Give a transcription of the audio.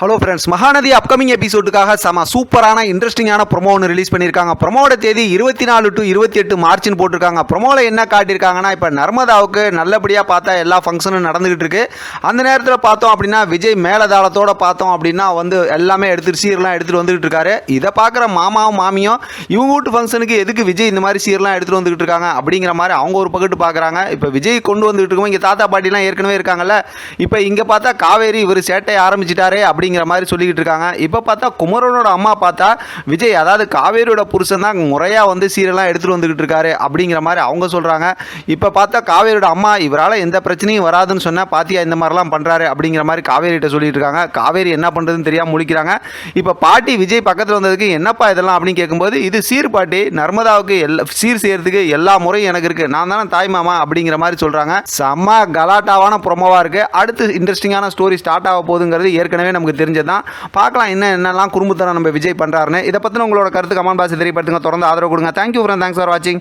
Hello friends Mahanadi upcoming எபிசோடுக்காக செம சூப்பரான இன்ட்ரெஸ்டிங்கான ப்ரொமோ ஒன்று ரிலீஸ் பண்ணியிருக்காங்க. ப்ரொமோட தேதி இருபத்தி நாலு டு இருபத்தி எட்டு மார்ச்னு போட்டிருக்காங்க. ப்ரொமோவில் என்ன காட்டியிருக்காங்கன்னா இப்போ நர்மதாவுக்கு நல்லபடியாக பார்த்தா எல்லா ஃபங்க்ஷனும் நடந்துகிட்டு இருக்கு. அந்த நேரத்தில் பார்த்தோம் அப்படின்னா விஜய் மேலதாளத்தோட பார்த்தோம் அப்படின்னா வந்து எல்லாமே எடுத்துட்டு சீரெலாம் எடுத்துகிட்டு வந்துகிட்டு இருக்காரு. இதை பார்க்குற மாமாவும் மாமியும் இவங்க வீட்டு ஃபங்க்ஷனுக்கு எதுக்கு விஜய் இந்த மாதிரி சீரெலாம் எடுத்துகிட்டு வந்துகிட்டு இருக்காங்க? அப்படிங்கிற மாதிரி அவங்க ஒரு பக்கத்து பார்க்குறாங்க. இப்போ விஜய் கொண்டு வந்துகிட்டு இருக்கோம் இங்கே தாத்தா பாட்டிலாம் ஏற்கனவே இருக்காங்கல்ல. இப்போ இங்கே பார்த்தா காவேரி இவர் சேட்டை ஆரம்பிச்சிட்டாரே அப்படிங்கிற மாதிரி சொல்லிக்கிட்டு இருக்காங்க. இப்போ பார்த்தா குமரனோட அம்மா பார்த்தா விஜய் அதாவது காவேரியோட புருஷன் தான் முறையாக வந்து சீரெல்லாம் எடுத்துகிட்டு வந்துக்கிட்டு இருக்காரு அப்படிங்கிற மாதிரி அவங்க சொல்கிறாங்க இப்போ பார்த்தா காவேரியோட அம்மா இவரால் எந்த பிரச்சனையும் வராதுன்னு சொன்னால் பாத்தியா இந்த மாதிரிலாம் பண்ணுறாரு அப்படிங்கிற மாதிரி காவேரிகிட்ட சொல்லிட்டு இருக்காங்க. காவேரி என்ன பண்ணுறதுன்னு தெரியாமல் முழிக்கிறாங்க. இப்போ பாட்டி விஜய் பக்கத்தில் வந்ததுக்கு என்னப்பா இதெல்லாம் அப்படின்னு கேட்கும்போது இது சீர் பாட்டி நர்மதாவுக்கு எல்லா சீர் செய்யறதுக்கு எல்லா முறையும் எனக்கு இருக்குது நான் தானே தாய் மாமா அப்படிங்கிற மாதிரி சொல்கிறாங்க செம்ம கலாட்டாவான ப்ரொமோவாக இருக்குது அடுத்து இன்ட்ரெஸ்டிங்கான ஸ்டோரி ஸ்டார்ட் ஆக போகுதுங்கிறது ஏற்கனவே நமக்கு தெரிஞ்சது தான் பார்க்கலாம் என்ன என்னெல்லாம் குறும்புத்தனம் நம்ம விஜய் பண்ணுறாருன்னு இதை பற்றின உங்களோட கருத்து கமெண்ட் பாக்ஸ் தெரியப்படுத்துங்க. தொடர்ந்து ஆதரவு கொடுங்க. தேங்க்யூ ஃப்ரெண்ட் தேங்க்ஸ் ஃபார் வாட்சிங்